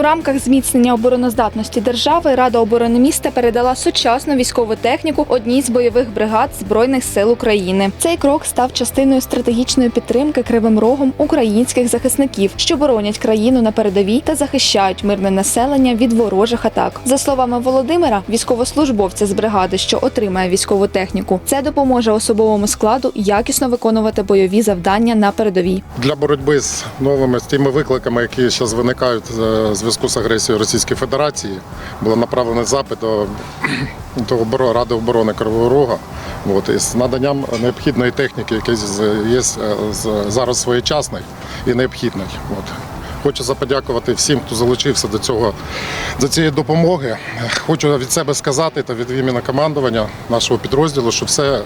рамках зміцнення обороноздатності держави Рада оборони міста передала сучасну військову техніку одній з бойових бригад Збройних сил України. Цей крок став частиною стратегічної підтримки кривим рогом українських захисників, що боронять країну на передовій та захищають мирне населення від ворожих атак. За словами Володимира, військовослужбовця з бригади, що отримає військову техніку, це допоможе особовому складу якісно виконувати бойові завдання на передовій. для боротьби з новими з тими викликами, які зараз виникають е, в зв'язку з агресією Російської Федерації, було направлений запит до, до Ради оборони Кривого Рога. От, із наданням необхідної техніки, яка є зараз своєчасних і необхідних. От. Хочу заподякувати всім, хто залучився до цього до цієї допомоги. Хочу від себе сказати та від імені командування нашого підрозділу, що все е,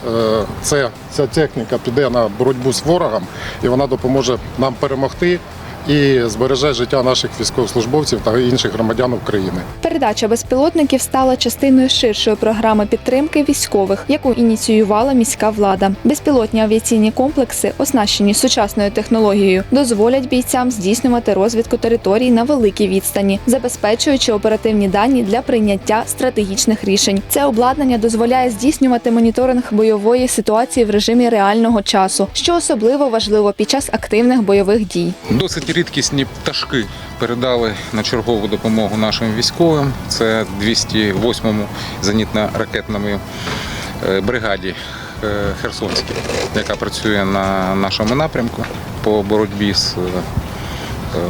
це, ця техніка піде на боротьбу з ворогом і вона допоможе нам перемогти і збереже життя наших військовослужбовців та інших громадян України. Передача безпілотників стала частиною ширшої програми підтримки військових, яку ініціювала міська влада. Безпілотні авіаційні комплекси, оснащені сучасною технологією, дозволять бійцям здійснювати розвідку територій на великій відстані, забезпечуючи оперативні дані для прийняття стратегічних рішень. Це обладнання дозволяє здійснювати моніторинг бойової ситуації в режимі реального часу, що особливо важливо під час активних бойових дій. Досить рідкісні пташки передали на чергову допомогу нашим військовим. Це 208-му зенітно-ракетному е, бригаді е, Херсонській, яка працює на нашому напрямку по боротьбі з е,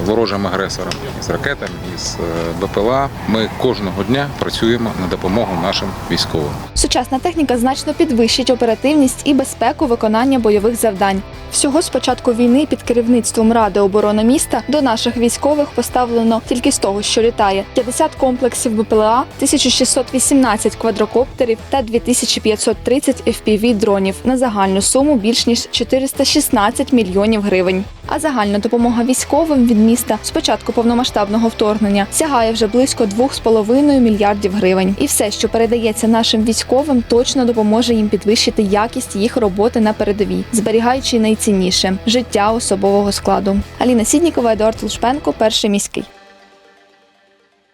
ворожим агресором, з ракетами, з е, БПЛА. Ми кожного дня працюємо на допомогу нашим військовим. Сучасна техніка значно підвищить оперативність і безпеку виконання бойових завдань. Всього з початку війни під керівництвом Ради оборони міста до наших військових поставлено тільки з того, що літає 50 комплексів БПЛА, 1618 квадрокоптерів та 2530 FPV дронів на загальну суму більш ніж 416 мільйонів гривень. А загальна допомога військовим від міста з початку повномасштабного вторгнення сягає вже близько 2,5 мільярдів гривень. І все, що передається нашим військовим, точно допоможе їм підвищити якість їх роботи на передовій, зберігаючи найцінніше життя особового складу. Аліна Сіднікова, Едуард Лушпенко, перший міський.